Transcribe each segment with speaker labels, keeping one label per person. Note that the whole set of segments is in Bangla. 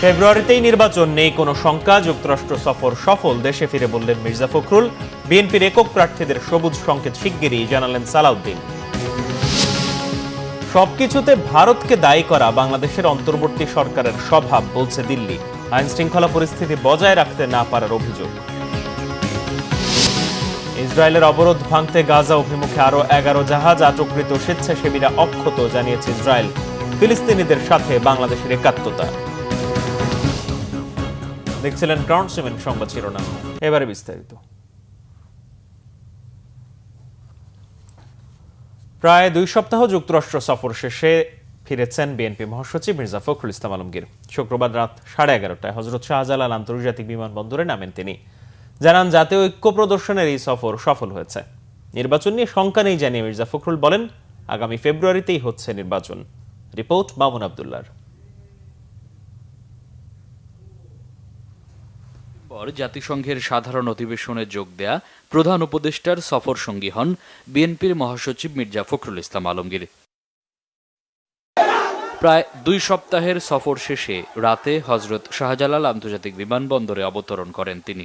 Speaker 1: ফেব্রুয়ারিতেই নির্বাচন নেই, কোনো শঙ্কা। যুক্তরাষ্ট্র সফর সফল, দেশে ফিরে বললেন মির্জা ফখরুল। বিএনপির একক প্রার্থীদের সবুজ সংকেত শিগগিরই জানালেন সালাউদ্দিন। সবকিছুতে ভারতকে দায়ী করা বাংলাদেশের অন্তর্বর্তী সরকারের স্বভাব বলছে দিল্লি। আইন শৃঙ্খলা পরিস্থিতি বজায় রাখতে না পারার অভিযোগ। ইসরায়েলের অবরোধ ভাঙতে গাজা অভিমুখে আরও এগারো জাহাজ, আটককৃত স্বেচ্ছাসেবীরা অক্ষত, জানিয়েছে ইসরায়েল। ফিলিস্তিনিদের সাথে বাংলাদেশের একাত্মতা। দেখছিলেন গ্রাউন্ড সিমেন্ট সংবাদ শিরোনাম। এবারে বিস্তারিত। প্রায় দুই সপ্তাহ যুক্তরাষ্ট্র সফর শেষে ফিরেছেন বিএনপি মহাসচিব মির্জা ফখরুল ইসলাম আলমগীর। শুক্রবার রাত সাড়ে এগারোটায় হজরত শাহজালাল আন্তর্জাতিক বিমানবন্দরে নামেন তিনি। জানান, জাতীয় ঐক্য প্রদর্শনের এই সফর সফল হয়েছে। নির্বাচন নিয়ে শঙ্কা নেই জানিয়ে মির্জা ফখরুল বলেন, আগামী ফেব্রুয়ারিতেই হচ্ছে নির্বাচন। রিপোর্ট মামুন আবদুল্লার।
Speaker 2: পর জাতিসংঘের সাধারণ অধিবেশনে যোগ দেয়া প্রধান উপদেষ্টার সফর সঙ্গী হন বিএনপির মহাসচিব মির্জা ফখরুল ইসলাম আলমগীর। প্রায় দুই সপ্তাহের সফর শেষে রাতে হজরত শাহজালাল আন্তর্জাতিক বিমানবন্দরে অবতরণ করেন তিনি।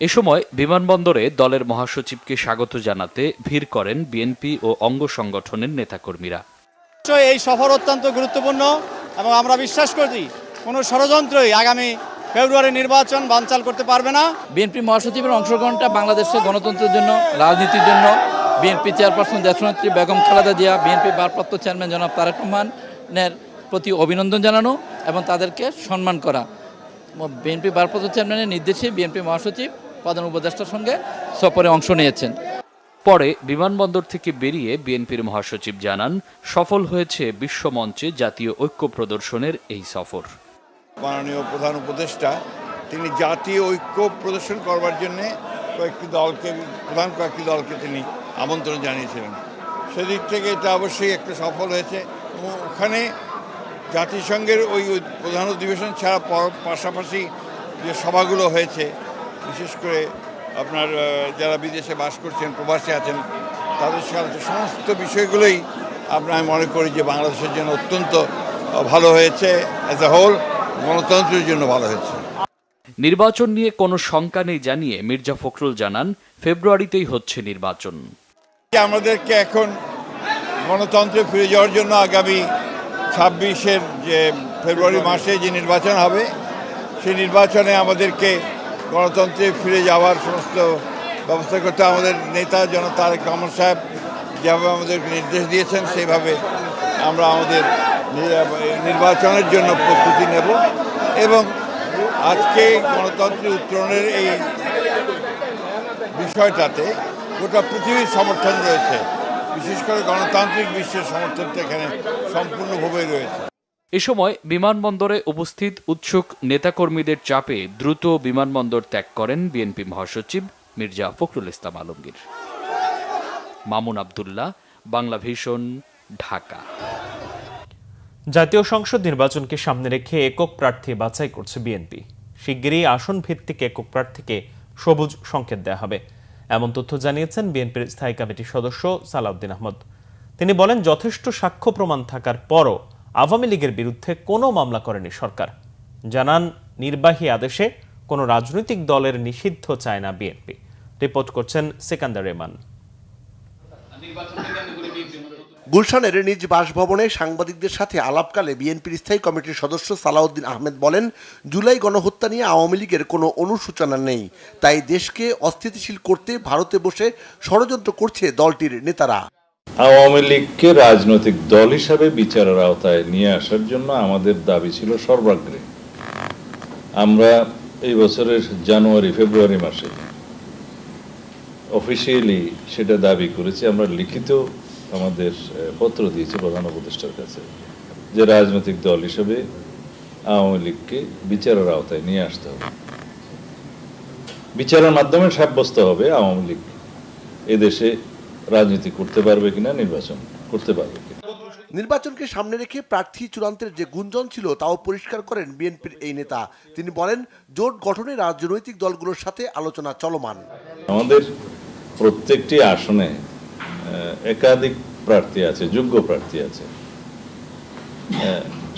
Speaker 2: এ সময় বিমানবন্দরে দলের মহাসচিবকে স্বাগত জানাতে ভিড় করেন বিএনপি ও অঙ্গ সংগঠনের নেতাকর্মীরা।
Speaker 3: এই সফর অত্যন্ত গুরুত্বপূর্ণ এবং আমরা বিশ্বাস করি কোনো ষড়যন্ত্রই আগামী ফেব্রুয়ারি নির্বাচন বানচাল করতে পারবে না।
Speaker 4: বিএনপি মহাসচিবের অংশগ্রহণটা বাংলাদেশের গণতন্ত্রের জন্য রাজনীতির জন্য। বিএনপি চেয়ারপারসন দেশনেত্রী বেগম খালেদা জিয়া বিএনপি ভারপ্রাপ্ত চেয়ারম্যান জনাব তারেক রহমানের প্রতি অভিনন্দন জানানো এবং তাদেরকে সম্মান করা। বিএনপি ভারপ্রাপ্ত চেয়ারম্যানের নির্দেশে বিএনপি মহাসচিব প্রধান উপদেষ্টার সঙ্গে সফরে অংশ নিয়েছেন।
Speaker 2: পরে বিমানবন্দর থেকে বেরিয়ে বিএনপির মহাসচিব জানান সফল হয়েছে বিশ্বমঞ্চে জাতীয় ঐক্য প্রদর্শনের এই সফর।
Speaker 5: মাননীয় প্রধান উপদেষ্টা, তিনি জাতীয় ঐক্য প্রদর্শন করবার জন্যে কয়েকটি দলকে, প্রধান কয়েকটি দলকে তিনি আমন্ত্রণ জানিয়েছিলেন। সেদিক থেকে এটা অবশ্যই একটা সফল হয়েছে এবং ওখানে জাতিসংঘের ওই প্রধান অধিবেশন ছাড়া পাশাপাশি যে সভাগুলো হয়েছে, বিশেষ করে আপনার যারা বিদেশে বাস করছেন, প্রবাসী আছেন, তাদের সাথে সমস্ত বিষয়গুলোই আপনার আমি মনে করি যে বাংলাদেশের জন্য অত্যন্ত ভালো হয়েছে অ্যাজ এ হোল গণতন্ত্রের জন্য ভালো হয়েছে
Speaker 2: নির্বাচন নিয়ে কোনো শঙ্কা নেই জানিয়ে মির্জা ফখরুল জানান ফেব্রুয়ারিতেই হচ্ছে নির্বাচন।
Speaker 5: আমাদেরকে এখন গণতন্ত্রে ফিরে যাওয়ার জন্য আগামী ছাব্বিশের যে ফেব্রুয়ারি মাসে যে নির্বাচন হবে সেই নির্বাচনে আমাদেরকে গণতন্ত্রে ফিরে যাওয়ার সমস্ত ব্যবস্থা করতে আমাদের নেতা জনতা তারেক রহমান সাহেব যেভাবে আমাদের নির্দেশ দিয়েছেন সেইভাবে আমরা আমাদের নির্বাচনের জন্য প্রস্তুতি নেব এবং আজকে গণতন্ত্রের উত্তরণের এই বিষয়টাতে গোটা পৃথিবীর সমর্থন রয়েছে। বিশেষ করে গণতান্ত্রিক বিশ্বের সমর্থনটা এখানে সম্পূর্ণভাবে রয়েছে।
Speaker 2: এ সময় বিমানবন্দরে উপস্থিত উৎসুক নেতাকর্মীদের চাপে দ্রুত বিমানবন্দর ত্যাগ করেন বিএনপি মহাসচিব মির্জা ফখরুল ইসলাম আলমগীর। মামুন আবদুল্লাহ বাংলা ভীষণ ঢাকা।
Speaker 1: জাতীয় সংসদ নির্বাচনকে সামনে রেখে একক প্রার্থী বাছাই করছে বিএনপি। শিগগিরই আসন ভিত্তিক একক প্রার্থীকে সবুজ সংকেত দেওয়া হবে। এমন তথ্য জানিয়েছেন বিএনপির স্থায়ী কমিটির সদস্য সালাউদ্দিন আহমদ। তিনি বলেন, যথেষ্ট সাক্ষ্য প্রমাণ থাকার পরও আওয়ামী লীগের বিরুদ্ধে কোনো মামলা করেনি সরকার। জানান, নির্বাহী আদেশে কোনো রাজনৈতিক দলের নিষিদ্ধ চায় না বিএনপি। রিপোর্ট করছেন সেকান্দার রেমান
Speaker 6: গুলশানের নিজ বাসভবনে সাংবাদিকদের সাথে আলাপকালে বিএনপির স্থায়ী কমিটির সদস্য সালাউদ্দিন আহমেদ বলেন, জুলাই গণহত্যা নিয়ে আওয়ামী লীগের কোনো অনুসূচনা নেই। তাই দেশকে অস্থিতিশীল করতে ভারতে বসে ষড়যন্ত্র করছে দলটির নেতারা।
Speaker 7: আওয়ামী লীগকে রাজনৈতিক দল হিসাবে বিচারের আওতায় নিয়ে আসার জন্য আমাদের দাবি ছিল সর্বাগ্রে। আমরা এই বছরের জানুয়ারি, ফেব্রুয়ারি মাসে অফিসিয়ালি সেটা দাবি করেছি, আমরা লিখিত আমাদের পত্র দিয়েছি প্রধান উপদেষ্টার কাছে যে রাজনৈতিক দল হিসেবে আওয়ামী লীগকে বিচারের আওতায় নিয়ে আসতে হবে। বিচারের মাধ্যমে সাব্যস্ত হবে আওয়ামী লীগ। এদেশে রাজনীতি করতে পারবে কিনা নির্বাচন করতে পারবে কিনা।
Speaker 6: নির্বাচনকে সামনে রেখে প্রার্থী চূড়ান্তের যে গুঞ্জন ছিল তাও পরিষ্কার করেন বিএনপির এই নেতা। তিনি বলেন জোট গঠনে রাজনৈতিক দলগুলোর সাথে আলোচনা চলমান।
Speaker 7: আমাদের প্রত্যেকটি আসনে একাধিক প্রার্থী আছে, যোগ্য প্রার্থী আছে।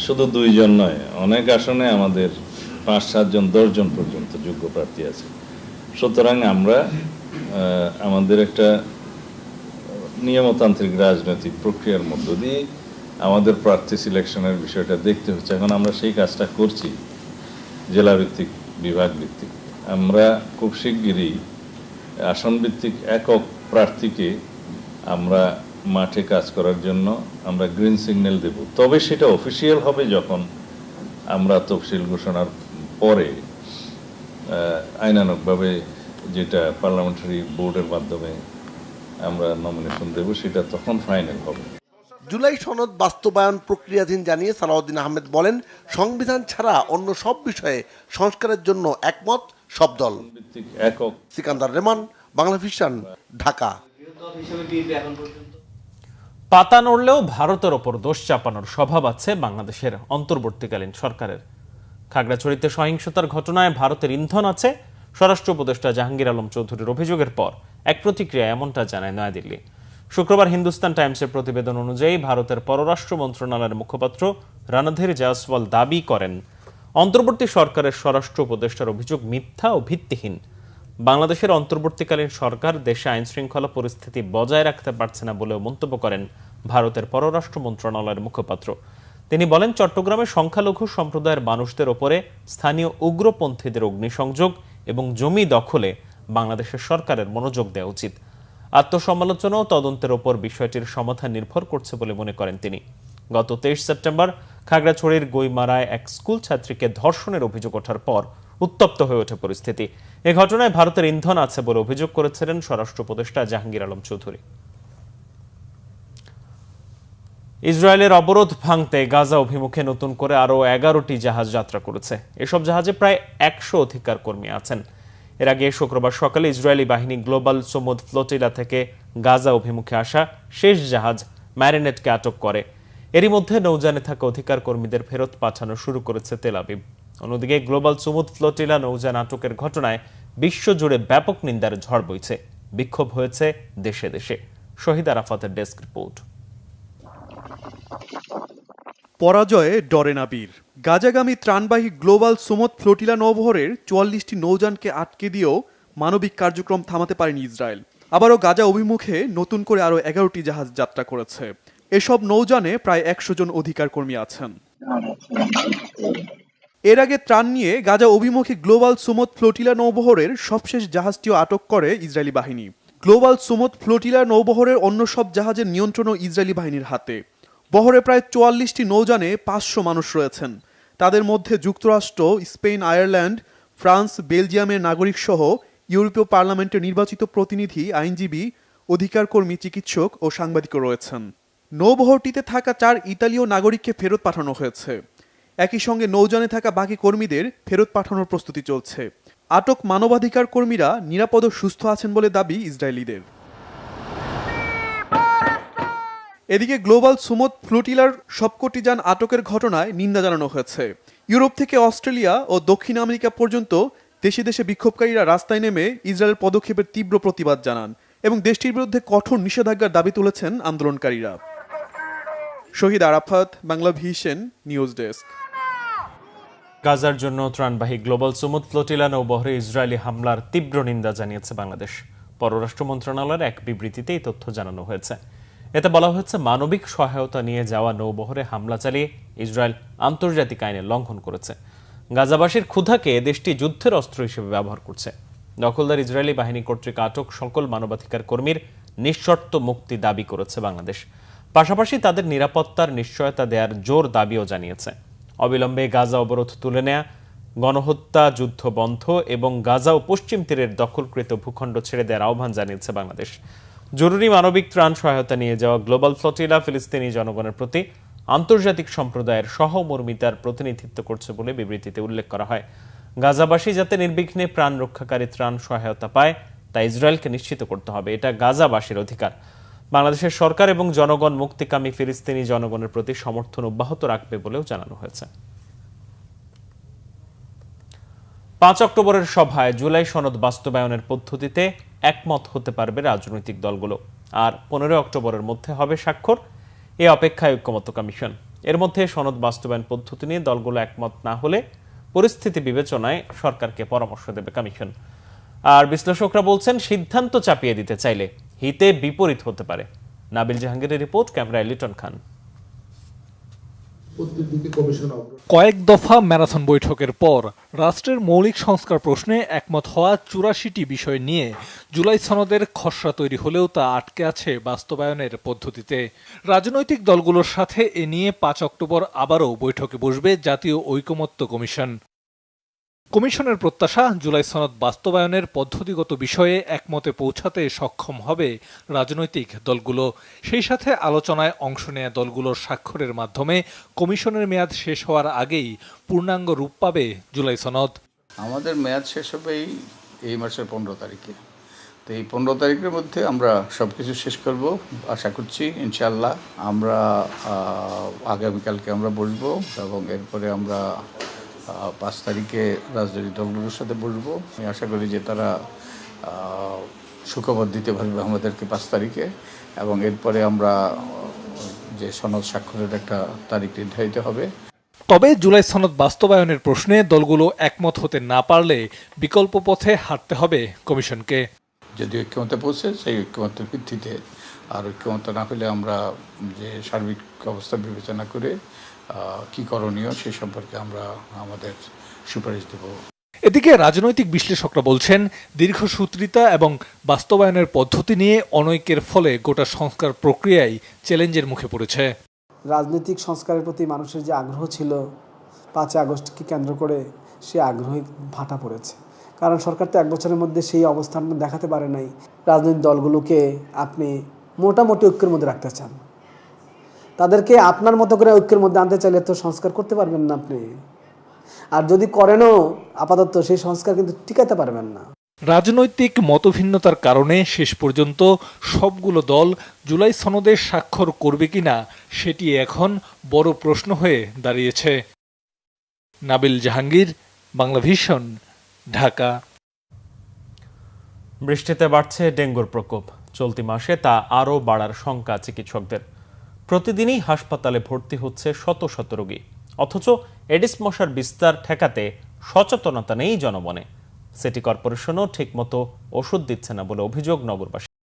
Speaker 7: শুধু দুইজন নয়, অনেক আসনে আমাদের পাঁচ, সাতজন, দশজন পর্যন্ত যোগ্য প্রার্থী আছে। সুতরাং আমরা আমাদের একটা নিয়মতান্ত্রিক রাজনৈতিক প্রক্রিয়ার মধ্য দিয়ে আমাদের প্রার্থী সিলেকশনের বিষয়টা দেখতে হচ্ছে। এখন আমরা সেই কাজটা করছি জেলা ভিত্তিক বিভাগ ভিত্তিক আমরা খুব শিগগিরই আসন ভিত্তিক একক প্রার্থীকে আমরা মাঠে কাজ করার জন্য আমরা গ্রিন সিগন্যাল দেব। তবে সেটা অফিসিয়াল হবে যখন আমরা তফসিল ঘোষণার পরে আহ, আইনানুগভাবে যেটা পার্লামেন্টারি বোর্ডের মাধ্যমে আমরা নমিনেশন দেব সেটা তখন ফাইনাল হবে।
Speaker 6: জুলাই সনদ বাস্তবায়ন প্রক্রিয়াধীন জানিয়ে সালাউদ্দিন আহমেদ বলেন সংবিধান ছাড়া অন্য সব বিষয়ে সংস্কারের জন্য একমত সব দল।
Speaker 7: ভিত্তিক একক
Speaker 6: সিকান্দার রেমান বাংলা ভিশন ঢাকা।
Speaker 1: পাতা নড়লেও ভারতের ওপর দোষ চাপানোর স্বভাব আছে বাংলাদেশের অন্তর্বর্তীকালীন সরকারের। খাগড়াছড়িতে সহিংসতার ঘটনায় ভারতের ইন্ধন আছে, স্বরাষ্ট্র উপদেষ্টা জাহাঙ্গীর আলম চৌধুরীর অভিযোগের পর এক প্রতিক্রিয়া এমনটা জানায় নয়াদিল্লি। শুক্রবার হিন্দুস্তান টাইমসের প্রতিবেদন অনুযায়ী ভারতের পররাষ্ট্র মন্ত্রণালয়ের মুখপাত্র রণধীর জয়সওয়াল দাবি করেন, অন্তর্বর্তী সরকারের স্বরাষ্ট্র উপদেষ্টার অভিযোগ মিথ্যা ও ভিত্তিহীন। বাংলাদেশের অন্তর্বর্তীকালীন সরকার দেশে আইন শৃঙ্খলা পরিস্থিতি বজায় রাখতে পারছে না বলেও মন্তব্য করেন ভারতের পররাষ্ট্র মন্ত্রণালয়ের মুখপাত্র। তিনি বলেন, চট্টগ্রামে সংখ্যালঘু সম্প্রদায়ের মানুষদের ওপরে স্থানীয় উগ্রপন্থীদের অগ্নিসংযোগ এবং জমি দখলে বাংলাদেশের সরকারের মনোযোগ দেওয়া উচিত। আত্মসমালোচনা ও তদন্তের ওপর বিষয়টির সমাধান নির্ভর করছে বলে মনে করেন তিনি। গত তেইশ সেপ্টেম্বর খাগড়াছড়ির গৈমারায় এক স্কুল ছাত্রীকে ধর্ষণের অভিযোগ ওঠার পর উত্তপ্ত হয়ে ওঠে পরিস্থিতি। এ ঘটনায় ভারতের ইন্ধন আছে বলে অভিযোগ করেছিলেন স্বরাষ্ট্র উপদেষ্টা জাহাঙ্গীর আলম চৌধুরী। ইসরায়েলের অবরোধ ভাঙতে গাজা অভিমুখে নতুন করে আরও এগারোটি জাহাজ যাত্রা করেছে। এসব জাহাজে প্রায় একশো অধিকার কর্মী আছেন। এর আগে শুক্রবার সকালে ইসরায়েলি বাহিনী গ্লোবাল সমুদ ফ্লোটিলা থেকে গাজা অভিমুখে আসা শেষ জাহাজ ম্যারিনেটকে আটক করে। এরই মধ্যে নৌজানে থাকা অধিকার কর্মীদের ফেরত পাঠানো শুরু করেছে তেল আবিব। অন্যদিকে গ্লোবাল সুমুদ ফ্লোটিলা নৌযান আটকের ঘটনায় বিশ্বজুড়ে ব্যাপক নিন্দার ঝড় বইছে। বিক্ষোভ হয়েছে দেশে দেশে। শহীদ আরাফাতের ডেস্ক রিপোর্ট।
Speaker 8: পরাজয়ে ডরে না বীর গাজাগামী ত্রাণবাহী গ্লোবাল সুমত ফ্লোটিলা নৌবহরের চুয়াল্লিশটি নৌযানকে আটকে দিয়েও মানবিক কার্যক্রম থামাতে পারেনি ইসরায়েল। আবারও গাজা অভিমুখে নতুন করে আরও এগারোটি জাহাজ যাত্রা করেছে। এসব নৌযানে প্রায় একশো জন অধিকার কর্মী আছেন। এর আগে ত্রাণ নিয়ে গাজা অভিমুখী গ্লোবাল সুমত ফ্লোটিলা নৌবহরের সবশেষ জাহাজটিও আটক করে ইসরায়েলি বাহিনী। গ্লোবাল সুমত ফ্লোটিলা নৌবহরের অন্য সব জাহাজের নিয়ন্ত্রণও ইসরায়েলি বাহিনীর হাতে। বহরে প্রায় চুয়াল্লিশটি নৌযানে পাঁচশো মানুষ রয়েছেন। তাদের মধ্যে যুক্তরাষ্ট্র, স্পেন, আয়ারল্যান্ড, ফ্রান্স, বেলজিয়ামের নাগরিক সহ ইউরোপীয় পার্লামেন্টের নির্বাচিত প্রতিনিধি, আইনজীবী অধিকার কর্মী চিকিৎসক ও সাংবাদিকও রয়েছেন। নৌবহরটিতে থাকা চার ইতালীয় নাগরিককে ফেরত পাঠানো হয়েছে। একই সঙ্গে নৌযানে থাকা বাকি কর্মীদের ফেরত পাঠানোর প্রস্তুতি চলছে। আটক মানবাধিকার কর্মীরা নিরাপদ সুস্থ আছেন বলে দাবি ইসরায়েলিদের। এদিকে গ্লোবাল সুমত ফ্লোটিলার সবকটি যান আটকের ঘটনায় নিন্দা জানানো হয়েছে। ইউরোপ থেকে অস্ট্রেলিয়া ও দক্ষিণ আমেরিকা পর্যন্ত দেশে দেশে বিক্ষোভকারীরা রাস্তায় নেমে ইসরায়েলের পদক্ষেপের তীব্র প্রতিবাদ জানান এবং দেশটির বিরুদ্ধে কঠোর নিষেধাজ্ঞার দাবি তুলেছেন আন্দোলনকারীরা। Shahid Arafat Bangla Vision news desk.
Speaker 1: গাজার জন্য ত্রাণবাহী গ্লোবাল সুমুদ ফ্লোটিলা নৌবহরে ইসরায়েলি হামলার তীব্র নিন্দা জানিয়েছে বাংলাদেশ। পররাষ্ট্র মন্ত্রণালয়ের এক বিবৃতিতে এই তথ্য জানানো হয়েছে। এতে বলা হয়েছে, মানবিক সহায়তা নিয়ে যাওয়া নৌবহরে হামলা চালিয়ে ইসরায়েল আন্তর্জাতিক আইনের লঙ্ঘন করেছে। গাজাবাসীর ক্ষুধাকে দেশটি যুদ্ধের অস্ত্র হিসেবে ব্যবহার করছে। দখলদার ইসরায়েলি বাহিনী কর্তৃক আটক সকল মানবাধিকার কর্মীর নিঃশর্ত মুক্তি দাবি করেছে বাংলাদেশ। পাশাপাশি তাদের নিরাপত্তার নিশ্চয়তা দেওয়ার জোর দাবিও জানিয়েছে। অবিলম্বে গাজা অবরোধ তুলে নেয়া, গণহত্যা যুদ্ধ বন্ধ এবং গাজা ও পশ্চিম তীরের দখলকৃত ভূখণ্ড ছেড়ে দেওয়ার আহ্বান জানিয়েছে বাংলাদেশ। জরুরি মানবিক ত্রাণ সহায়তা নিয়ে যাওয়া গ্লোবাল ফ্লোটিলা ফিলিস্তিনি জনগণের প্রতি আন্তর্জাতিক সম্প্রদায়ের সহমর্মিতার প্রতিনিধিত্ব করছে বলে বিবৃতিতে উল্লেখ করা হয়। গাজাবাসী যাতে নির্বিঘ্নে প্রাণ রক্ষাকারী ত্রাণ সহায়তা পায়, তা ইসরায়েলকে নিশ্চিত করতে হবে। এটা গাজাবাসীর অধিকার। বাংলাদেশের সরকার এবং জনগণ মুক্তিকামী ফিলিস্তিনি জনগণের প্রতি সমর্থন অব্যাহত রাখবে বলেও জানানো হয়েছে। পাঁচ অক্টোবরের সভায় জুলাই সনদ বাস্তবায়নের পদ্ধতিতে একমত হতে পারবে রাজনৈতিক দলগুলো। আর পনেরোই অক্টোবরের মধ্যে হবে স্বাক্ষর, এ অপেক্ষায় ঐক্যমত্য কমিশন। এর মধ্যে সনদ বাস্তবায়ন পদ্ধতি নিয়ে দলগুলো একমত না হলে পরিস্থিতি বিবেচনায় সরকারকে পরামর্শ দেবে কমিশন। আর বিশ্লেষকরা বলছেন, সিদ্ধান্ত চাপিয়ে দিতে চাইলে হিতে বিপরীত হতে পারে। নাবিল জাহাঙ্গীরের রিপোর্ট ক্যামেরায় লিটন খান।
Speaker 9: কয়েক দফা ম্যারাথন বৈঠকের পর রাষ্ট্রের মৌলিক সংস্কার প্রশ্নে একমত হওয়া চুরাশিটি বিষয় নিয়ে জুলাই সনদের খসড়া তৈরি হলেও তা আটকে আছে বাস্তবায়নের পদ্ধতিতে। রাজনৈতিক দলগুলোর সাথে এ নিয়ে পাঁচ অক্টোবর আবারও বৈঠকে বসবে জাতীয় ঐকমত্য কমিশন। কমিশনের প্রত্যাশা জুলাই সনদ বাস্তবায়নের পদ্ধতিগত বিষয়ে একমতে পৌঁছাতে সক্ষম হবে রাজনৈতিক দলগুলো। সেই সাথে আলোচনায় অংশ নেয়া দলগুলোর স্বাক্ষরের মাধ্যমে কমিশনের মেয়াদ শেষ হওয়ার আগেই পূর্ণাঙ্গ রূপ পাবে জুলাই সনদ।
Speaker 10: আমাদের মেয়াদ শেষ হবে এই মাসের পনেরো তারিখে। তো এই পনেরো তারিখের মধ্যে আমরা সব কিছু শেষ করব, আশা করছি ইনশাল্লাহ আমরা আগামীকালকে আমরা বসবো এবং এরপরে আমরা পাঁচ তারিখে রাজনৈতিক দলগুলোর সাথে বসবো। আমি আশা করি যে তারা সুখবর দিতে পারবে আমাদেরকে পাঁচ তারিখে এবং এরপরে আমরা যে সনদ স্বাক্ষরের একটা তারিখ নির্ধারিত হবে।
Speaker 9: তবে জুলাই সনদ বাস্তবায়নের প্রশ্নে দলগুলো একমত হতে না পারলে বিকল্প পথে হাঁটতে হবে কমিশনকে।
Speaker 10: যদি ঐক্যমতে পৌঁছে সেই ঐক্যমতের ভিত্তিতে আর ঐক্যমত না হলে আমরা যে সার্বিক অবস্থা বিবেচনা করে কি করণীয় সে সম্পর্কে আমরা আমাদের সুপারিশ দেব।
Speaker 9: এদিকে রাজনৈতিক বিশ্লেষকরা বলছেন দীর্ঘসূত্রিতা এবং বাস্তবায়নের পদ্ধতি নিয়ে অনৈক্যের ফলে গোটা সংস্কার প্রক্রিয়াই চ্যালেঞ্জের মুখে পড়েছে।
Speaker 11: রাজনৈতিক সংস্কারের প্রতি মানুষের যে আগ্রহ ছিল পাঁচই আগস্টকে কেন্দ্র করে সে আগ্রহে ভাটা পড়েছে। কারণ সরকার তো এক বছরের মধ্যে সেই অবস্থান দেখাতে পারে নাই। রাজনৈতিক দলগুলোকে আপনি মোটামুটি ঐক্যের মধ্যে রাখতে চান। তাদেরকে আপনার মতো করে ঐক্যের মধ্যে আনতে চাইলে তো সংস্কার করতে পারবেন না আপনি। আর যদি করেনও আপাতত সেই সংস্কার কিন্তু টিকাতে পারবেন না।
Speaker 9: রাজনৈতিক মতভিন্নতার কারণে শেষ পর্যন্ত সবগুলো দল জুলাই সনদে স্বাক্ষর করবে কিনা সেটি এখন বড় প্রশ্ন হয়ে দাঁড়িয়েছে। নাবিল জাহাঙ্গীর বাংলা ভিশন ঢাকা।
Speaker 1: বৃষ্টিতে বাড়ছে ডেঙ্গুর প্রকোপ। চলতি মাসে তা আরও বাড়ার শঙ্কা চিকিৎসকদের। প্রতিদিনই হাসপাতালে ভর্তি হচ্ছে শত শত রোগী। অথচ এডিস মশার বিস্তার ঠেকাতে সচেতনতা নেই জনমনে। সিটি কর্পোরেশনও ঠিকমতো ওষুধ দিচ্ছে না বলে অভিযোগ নগরবাসী